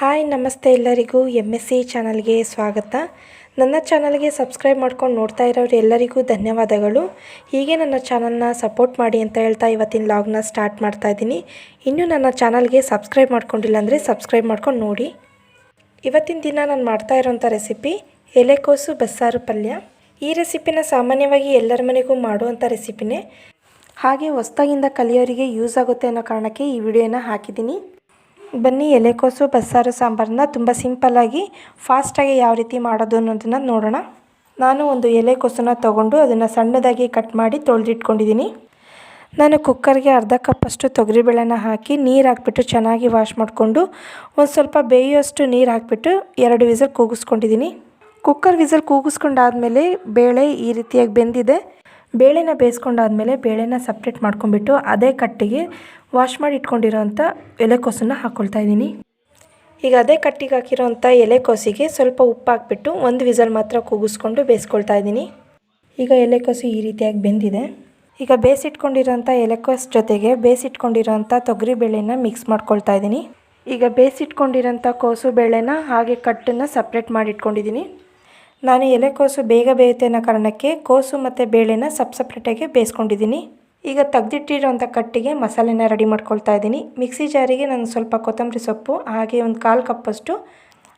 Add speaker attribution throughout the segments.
Speaker 1: Hi, ನಮಸ್ತೆ ಎಲ್ಲರಿಗೂ M S C ಚಾನಲ್ಗೆ ಸ್ವಾಗತ. ನನ್ನ ಚಾನಲ್ಗೆ ಸಬ್ಸ್ಕ್ರೈಬ್ ಮಾಡ್ಕೊಂಡು ನೋಡ್ತಾ ಇರೋರು ಎಲ್ಲರಿಗೂ ಧನ್ಯವಾದಗಳು. ಹೀಗೆ ನನ್ನ ಚಾನಲ್ನ ಸಪೋರ್ಟ್ ಮಾಡಿ ಅಂತ ಹೇಳ್ತಾ ಇವತ್ತಿನ ಲಾಗ್ನ ಸ್ಟಾರ್ಟ್ ಮಾಡ್ತಾ ಇದ್ದೀನಿ. ಇನ್ನೂ ನನ್ನ ಚಾನಲ್ಗೆ ಸಬ್ಸ್ಕ್ರೈಬ್ ಮಾಡ್ಕೊಂಡಿಲ್ಲ ಅಂದರೆ ಸಬ್ಸ್ಕ್ರೈಬ್ ಮಾಡ್ಕೊಂಡು ನೋಡಿ. ಇವತ್ತಿನ ದಿನ ನಾನು ಮಾಡ್ತಾ ಇರೋಂಥ ರೆಸಿಪಿ ಎಲೆಕೋಸು ಬಸ್ಸಾರು ಪಲ್ಯ. ಈ ರೆಸಿಪಿನ ಸಾಮಾನ್ಯವಾಗಿ ಎಲ್ಲರ ಮನೆಗೂ ಮಾಡುವಂಥ ರೆಸಿಪಿನೇ. ಹಾಗೆ ಹೊಸ್ದಾಗಿಂದ ಕಲಿಯೋರಿಗೆ ಯೂಸ್ ಆಗುತ್ತೆ ಅನ್ನೋ ಕಾರಣಕ್ಕೆ ಈ ವಿಡಿಯೋನ ಹಾಕಿದ್ದೀನಿ. ಬನ್ನಿ ಎಲೆಕೋಸು ಬಸ್ಸಾರು, ಸಾಂಬಾರನ್ನ ತುಂಬ ಸಿಂಪಲ್ಲಾಗಿ ಫಾಸ್ಟಾಗಿ ಯಾವ ರೀತಿ ಮಾಡೋದು ಅನ್ನೋದನ್ನು ನೋಡೋಣ. ನಾನು ಒಂದು ಎಲೆಕೋಸನ್ನ ತೊಗೊಂಡು ಅದನ್ನು ಸಣ್ಣದಾಗಿ ಕಟ್ ಮಾಡಿ ತೊಳೆದಿಟ್ಕೊಂಡಿದ್ದೀನಿ. ನಾನು ಕುಕ್ಕರ್ಗೆ ಅರ್ಧ ಕಪ್ಪಷ್ಟು ತೊಗರಿಬೇಳೆನ ಹಾಕಿ ನೀರು ಹಾಕ್ಬಿಟ್ಟು ಚೆನ್ನಾಗಿ ವಾಶ್ ಮಾಡಿಕೊಂಡು ಒಂದು ಸ್ವಲ್ಪ ಬೇಯೋಷ್ಟು ನೀರು ಹಾಕಿಬಿಟ್ಟು ಎರಡು ವಿಸಲ್ ಕೂಗಿಸ್ಕೊಂಡಿದ್ದೀನಿ. ಕುಕ್ಕರ್ ವಿಸಲ್ ಕೂಗಿಸ್ಕೊಂಡಾದಮೇಲೆ ಬೇಳೆ ಈ ರೀತಿಯಾಗಿ ಬೆಂದಿದೆ. ಬೇಳೆನ ಬೇಯಿಸ್ಕೊಂಡಾದ್ಮೇಲೆ ಬೇಳೆನ ಸಪ್ರೇಟ್ ಮಾಡ್ಕೊಂಡ್ಬಿಟ್ಟು ಅದೇ ಕಟ್ಟಿಗೆ ವಾಶ್ ಮಾಡಿ ಇಟ್ಕೊಂಡಿರೋಂಥ ಎಲೆಕೋಸನ್ನು ಹಾಕ್ಕೊಳ್ತಾ ಇದ್ದೀನಿ. ಈಗ ಅದೇ ಕಟ್ಟಿಗೆ ಹಾಕಿರೋಂಥ ಎಲೆಕೋಸಿಗೆ ಸ್ವಲ್ಪ ಉಪ್ಪು ಹಾಕ್ಬಿಟ್ಟು ಒಂದು ವಿಸಲ್ ಮಾತ್ರ ಕೂಗಿಸ್ಕೊಂಡು ಬೇಯಿಸ್ಕೊಳ್ತಾ ಇದ್ದೀನಿ. ಈಗ ಎಲೆಕೋಸು ಈ ರೀತಿಯಾಗಿ ಬೆಂದಿದೆ. ಈಗ ಬೇಯಿಸಿಟ್ಕೊಂಡಿರೋಂಥ ಎಲೆಕೋಸ್ ಜೊತೆಗೆ ಬೇಯಿಸಿಟ್ಕೊಂಡಿರೋಂಥ ತೊಗರಿ ಬೇಳೆನ ಮಿಕ್ಸ್ ಮಾಡ್ಕೊಳ್ತಾ ಇದ್ದೀನಿ. ಈಗ ಬೇಯಿಸಿಟ್ಕೊಂಡಿರೋಂಥ ಕೋಸು ಬೇಳೆನ ಹಾಗೆ ಕಟ್ಟನ್ನು ಸಪ್ರೇಟ್ ಮಾಡಿ ಇಟ್ಕೊಂಡಿದ್ದೀನಿ. ನಾನು ಎಲೆಕೋಸು ಬೇಗ ಬೇಯುತ್ತೆ ಅನ್ನೋ ಕಾರಣಕ್ಕೆ ಕೋಸು ಮತ್ತು ಬೇಳೆನ ಸಪ್ ಸಪ್ರೇಟಾಗಿ ಬೇಯಿಸ್ಕೊಂಡಿದ್ದೀನಿ. ಈಗ ತೆಗ್ದಿಟ್ಟಿರೋಂಥ ಕಟ್ಟಿಗೆ ಮಸಾಲೆನ ರೆಡಿ ಮಾಡ್ಕೊಳ್ತಾ ಇದ್ದೀನಿ. ಮಿಕ್ಸಿ ಜಾರಿಗೆ ನಾನು ಸ್ವಲ್ಪ ಕೊತ್ತಂಬರಿ ಸೊಪ್ಪು, ಹಾಗೆ ಒಂದು ಕಾಲು ಕಪ್ಪಷ್ಟು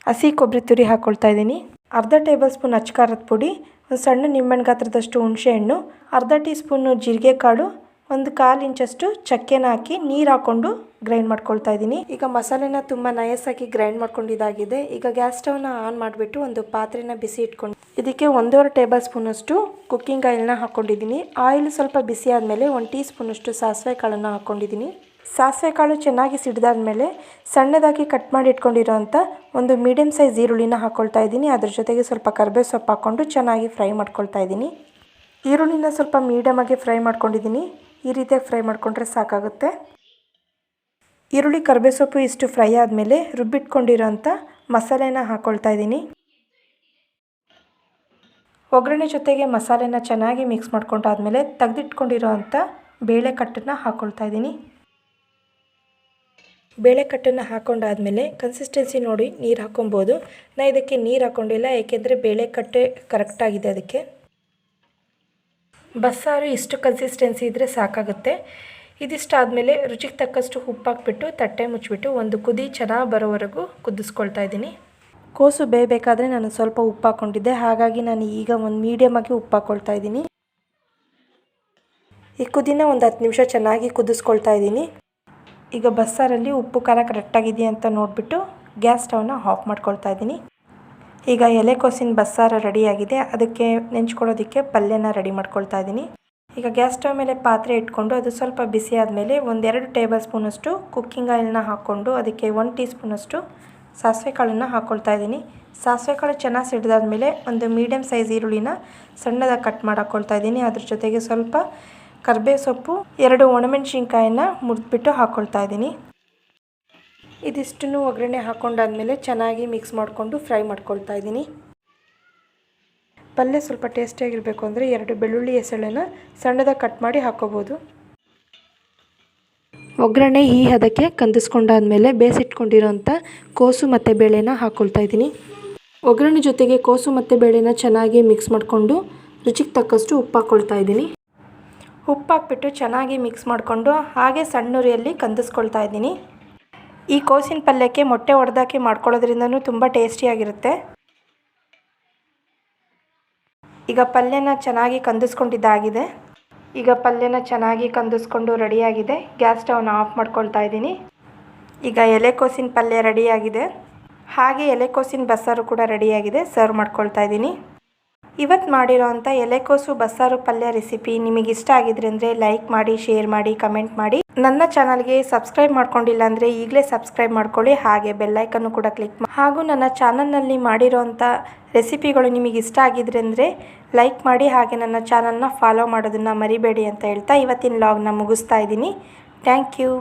Speaker 1: ಹಸಿ ಕೊಬ್ಬರಿ ತುರಿ ಹಾಕ್ಕೊಳ್ತಾ ಇದ್ದೀನಿ. ಅರ್ಧ ಟೇಬಲ್ ಸ್ಪೂನ್ ಅಚ್ಕಾರದ ಪುಡಿ, ಒಂದು ಸಣ್ಣ ನಿಂಬೆಹಣ್ಣು ಗಾತ್ರದಷ್ಟು ಹುಣಸೆಹಣ್ಣು ಅರ್ಧ ಟೀ ಸ್ಪೂನು ಜೀರಿಗೆ ಕಾಳು ಒಂದು ಕಾಲು ಇಂಚಷ್ಟು ಚಕ್ಕೆನ ಹಾಕಿ ನೀರು ಹಾಕ್ಕೊಂಡು ಗ್ರೈಂಡ್ ಮಾಡ್ಕೊಳ್ತಾ ಇದ್ದೀನಿ. ಈಗ ಮಸಾಲೆನ ತುಂಬ ನಯಸ್ಸಾಗಿ ಗ್ರೈಂಡ್ ಮಾಡ್ಕೊಂಡಿದ್ದಾಗಿದೆ. ಈಗ ಗ್ಯಾಸ್ ಸ್ಟವ್ನ ಆನ್ ಮಾಡಿಬಿಟ್ಟು ಒಂದು ಪಾತ್ರೆನ ಬಿಸಿ ಇಟ್ಕೊಂಡು ಇದಕ್ಕೆ ಒಂದೂವರೆ ಟೇಬಲ್ ಸ್ಪೂನಷ್ಟು ಕುಕ್ಕಿಂಗ್ ಆಯಿಲ್ನ ಹಾಕ್ಕೊಂಡಿದ್ದೀನಿ ಆಯಿಲ್ ಸ್ವಲ್ಪ ಬಿಸಿ ಆದಮೇಲೆ ಒಂದು ಟೀ ಸ್ಪೂನಷ್ಟು ಸಾಸಿವೆ ಕಾಳನ್ನು ಹಾಕ್ಕೊಂಡಿದ್ದೀನಿ ಸಾಸಿವೆ ಕಾಳು ಚೆನ್ನಾಗಿ ಸಿಡಿದಾದ್ಮೇಲೆ ಸಣ್ಣದಾಗಿ ಕಟ್ ಮಾಡಿ ಇಟ್ಕೊಂಡಿರೋಂಥ ಒಂದು ಮೀಡಿಯಮ್ ಸೈಜ್ ಈರುಳ್ಳಿನ ಹಾಕ್ಕೊಳ್ತಾ ಇದ್ದೀನಿ. ಅದ್ರ ಜೊತೆಗೆ ಸ್ವಲ್ಪ ಕರ್ಬೇವು ಸೊಪ್ಪು ಹಾಕ್ಕೊಂಡು ಚೆನ್ನಾಗಿ ಫ್ರೈ ಮಾಡ್ಕೊಳ್ತಾ ಇದ್ದೀನಿ. ಈರುಳ್ಳಿನ ಸ್ವಲ್ಪ ಮೀಡಿಯಮಾಗಿ ಫ್ರೈ ಮಾಡ್ಕೊಂಡಿದ್ದೀನಿ. ಈ ರೀತಿಯಾಗಿ ಫ್ರೈ ಮಾಡಿಕೊಂಡ್ರೆ ಸಾಕಾಗುತ್ತೆ. ಈರುಳ್ಳಿ ಕರ್ಬೇವು ಸೊಪ್ಪು ಇಷ್ಟು ಫ್ರೈ ಆದಮೇಲೆ ರುಬ್ಬಿಟ್ಕೊಂಡಿರೋಂಥ ಮಸಾಲೆನ ಹಾಕ್ಕೊಳ್ತಾ ಇದ್ದೀನಿ. ಒಗ್ಗರಣೆ ಜೊತೆಗೆ ಮಸಾಲೆನ ಚೆನ್ನಾಗಿ ಮಿಕ್ಸ್ ಮಾಡ್ಕೊಂಡಾದ್ಮೇಲೆ ತೆಗೆದಿಟ್ಕೊಂಡಿರೋ ಅಂಥ ಬೇಳೆ ಕಟ್ಟನ್ನು ಹಾಕ್ಕೊಳ್ತಾ ಇದ್ದೀನಿ. ಬೇಳೆ ಕಟ್ಟನ್ನು ಹಾಕ್ಕೊಂಡಾದ್ಮೇಲೆ ಕನ್ಸಿಸ್ಟೆನ್ಸಿ ನೋಡಿ ನೀರು ಹಾಕೊಬೋದು ನಾ ಇದಕ್ಕೆ ನೀರು ಹಾಕ್ಕೊಂಡಿಲ್ಲ ಏಕೆಂದರೆ ಬೇಳೆ ಕಟ್ಟೆ ಕರೆಕ್ಟಾಗಿದೆ ಅದಕ್ಕೆ. ಬಸ್ಸಾರು ಇಷ್ಟು ಕನ್ಸಿಸ್ಟೆನ್ಸಿ ಇದ್ದರೆ ಸಾಕಾಗುತ್ತೆ. ಇದಿಷ್ಟು ಆದಮೇಲೆ ರುಚಿಗೆ ತಕ್ಕಷ್ಟು ಉಪ್ಪು ಹಾಕ್ಬಿಟ್ಟು ತಟ್ಟೆ ಮುಚ್ಚಿಬಿಟ್ಟು ಒಂದು ಕುದಿ ಚೆನ್ನಾಗಿ ಬರೋವರೆಗೂ ಕುದಿಸ್ಕೊಳ್ತಾ ಇದ್ದೀನಿ. ಕೋಸು ಬೇಯಬೇಕಾದ್ರೆ ನಾನು ಸ್ವಲ್ಪ ಉಪ್ಪು ಹಾಕ್ಕೊಂಡಿದ್ದೆ ಹಾಗಾಗಿ ನಾನು ಈಗ ಒಂದು ಮೀಡಿಯಮಾಗಿ ಉಪ್ಪು ಹಾಕ್ಕೊಳ್ತಾ ಇದ್ದೀನಿ. ಈ ಕುದಿನ ಒಂದು ಹತ್ತು ನಿಮಿಷ ಚೆನ್ನಾಗಿ ಕುದಿಸ್ಕೊಳ್ತಾ ಇದ್ದೀನಿ. ಈಗ ಬಸ್ಸಾರಲ್ಲಿ ಉಪ್ಪು ಖಾರ ಕರೆಕ್ಟಾಗಿದೆಯಾ ಅಂತ ನೋಡಿಬಿಟ್ಟು ಗ್ಯಾಸ್ ಸ್ಟವ್ನ ಆಫ್ ಮಾಡ್ಕೊಳ್ತಾ ಇದ್ದೀನಿ. ಈಗ ಎಲೆಕೋಸಿನ ಬಸ್ಸಾರು ರೆಡಿಯಾಗಿದೆ. ಅದಕ್ಕೆ ನೆಂಚ್ಕೊಳ್ಳೋದಕ್ಕೆ ಪಲ್ಯನ ರೆಡಿ ಮಾಡ್ಕೊಳ್ತಾ ಇದ್ದೀನಿ ಈಗ ಗ್ಯಾಸ್ ಸ್ಟವ್ ಮೇಲೆ ಪಾತ್ರೆ ಇಟ್ಕೊಂಡು ಅದು ಸ್ವಲ್ಪ ಬಿಸಿ ಆದಮೇಲೆ ಒಂದೆರಡು ಟೇಬಲ್ ಸ್ಪೂನಷ್ಟು ಕುಕ್ಕಿಂಗ್ ಆಯಿಲ್ನ ಹಾಕ್ಕೊಂಡು ಅದಕ್ಕೆ ಒನ್ ಟೀ ಸ್ಪೂನಷ್ಟು ಸಾಸಿವೆ ಕಾಳನ್ನು ಹಾಕ್ಕೊಳ್ತಾ ಇದ್ದೀನಿ ಸಾಸಿವೆ ಕಾಳು ಚೆನ್ನಾಗಿ ಸಿಡಿದಾದ್ಮೇಲೆ ಒಂದು ಮೀಡಿಯಮ್ ಸೈಜ್ ಈರುಳ್ಳಿನ ಸಣ್ಣದಾಗಿ ಕಟ್ ಮಾಡಿ ಹಾಕ್ಕೊಳ್ತಾ ಇದ್ದೀನಿ ಅದ್ರ ಜೊತೆಗೆ ಸ್ವಲ್ಪ ಕರ್ಬೇವು ಸೊಪ್ಪು ಎರಡು ಒಣಮೆಣಸಿನ್ಕಾಯಿನ ಮುರಿದ್ಬಿಟ್ಟು ಹಾಕ್ಕೊಳ್ತಾ ಇದ್ದೀನಿ ಇದಿಷ್ಟನ್ನು ಒಗ್ಗರಣೆ ಹಾಕ್ಕೊಂಡಾದ್ಮೇಲೆ ಚೆನ್ನಾಗಿ ಮಿಕ್ಸ್ ಮಾಡಿಕೊಂಡು ಫ್ರೈ ಮಾಡ್ಕೊಳ್ತಾ ಇದ್ದೀನಿ. ಪಲ್ಯ ಸ್ವಲ್ಪ ಟೇಸ್ಟಿಯಾಗಿರಬೇಕು ಅಂದರೆ ಎರಡು ಬೆಳ್ಳುಳ್ಳಿ ಎಸಳನ್ನು ಸಣ್ಣದಾಗಿ ಕಟ್ ಮಾಡಿ ಹಾಕೋಬೋದು. ಒಗ್ಗರಣೆ ಈ ಹದಕ್ಕೆ ಕಂದಿಸ್ಕೊಂಡಾದ್ಮೇಲೆ ಬೇಯಿಸಿಟ್ಕೊಂಡಿರೋಂಥ ಕೋಸು ಮತ್ತು ಬೇಳೆನ ಹಾಕ್ಕೊಳ್ತಾ ಇದ್ದೀನಿ. ಒಗ್ಗರಣೆ ಜೊತೆಗೆ ಕೋಸು ಮತ್ತು ಬೇಳೆನ ಚೆನ್ನಾಗಿ ಮಿಕ್ಸ್ ಮಾಡಿಕೊಂಡು ರುಚಿಗೆ ತಕ್ಕಷ್ಟು ಉಪ್ಪು ಹಾಕ್ಕೊಳ್ತಾ ಇದ್ದೀನಿ. ಉಪ್ಪು ಹಾಕ್ಬಿಟ್ಟು ಚೆನ್ನಾಗಿ ಮಿಕ್ಸ್ ಮಾಡಿಕೊಂಡು ಹಾಗೆ ಸಣ್ಣ ಉರಿಯಲ್ಲಿ ಕಂದಿಸ್ಕೊಳ್ತಾ ಇದ್ದೀನಿ. ಈ ಕೋಸಿನ ಪಲ್ಯಕ್ಕೆ ಮೊಟ್ಟೆ ಒಡೆದಾಕಿ ಮಾಡ್ಕೊಳ್ಳೋದ್ರಿಂದನೂ ತುಂಬ ಟೇಸ್ಟಿಯಾಗಿರುತ್ತೆ. ಈಗ ಪಲ್ಯನ ಚೆನ್ನಾಗಿ ಕಂದಿಸ್ಕೊಂಡಿದ್ದಾಗಿದೆ. ಈಗ ಪಲ್ಯನ ಚೆನ್ನಾಗಿ ಕಂದಿಸ್ಕೊಂಡು ರೆಡಿಯಾಗಿದೆ. ಗ್ಯಾಸ್ ಸ್ಟವ್ನ ಆಫ್ ಮಾಡ್ಕೊಳ್ತಾ ಇದ್ದೀನಿ. ಈಗ ಎಲೆಕೋಸಿನ ಪಲ್ಯ ರೆಡಿಯಾಗಿದೆ. ಹಾಗೆ ಎಲೆಕೋಸಿನ ಬಸ್ಸಾರು ಕೂಡ ರೆಡಿಯಾಗಿದೆ. ಸರ್ವ್ ಮಾಡ್ಕೊಳ್ತಾ ಇದ್ದೀನಿ. ಇವತ್ತು ಮಾಡಿರೋವಂಥ ಎಲೆಕೋಸು ಬಸ್ಸಾರು ಪಲ್ಯ ರೆಸಿಪಿ ನಿಮಗೆ ಇಷ್ಟ ಆಗಿದ್ರೆ ಅಂದರೆ ಲೈಕ್ ಮಾಡಿ, ಶೇರ್ ಮಾಡಿ, ಕಮೆಂಟ್ ಮಾಡಿ. ನನ್ನ ಚಾನಲ್ಗೆ ಸಬ್ಸ್ಕ್ರೈಬ್ ಮಾಡ್ಕೊಂಡಿಲ್ಲ ಅಂದರೆ ಈಗಲೇ ಸಬ್ಸ್ಕ್ರೈಬ್ ಮಾಡ್ಕೊಳ್ಳಿ. ಹಾಗೆ ಬೆಲ್ಲೈಕನ್ನು ಕೂಡ ಕ್ಲಿಕ್ ಮಾಡಿ ಹಾಗೂ ನನ್ನ ಚಾನಲ್ನಲ್ಲಿ ಮಾಡಿರೋವಂಥ ರೆಸಿಪಿಗಳು ನಿಮಗೆ ಇಷ್ಟ ಆಗಿದ್ರೆ ಅಂದರೆ ಲೈಕ್ ಮಾಡಿ ಹಾಗೆ ನನ್ನ ಚಾನಲ್ನ ಫಾಲೋ ಮಾಡೋದನ್ನು ಮರಿಬೇಡಿ ಅಂತ ಹೇಳ್ತಾ ಇವತ್ತಿನ ಲಾಗ್ನ ಮುಗಿಸ್ತಾ ಇದ್ದೀನಿ. Thank you.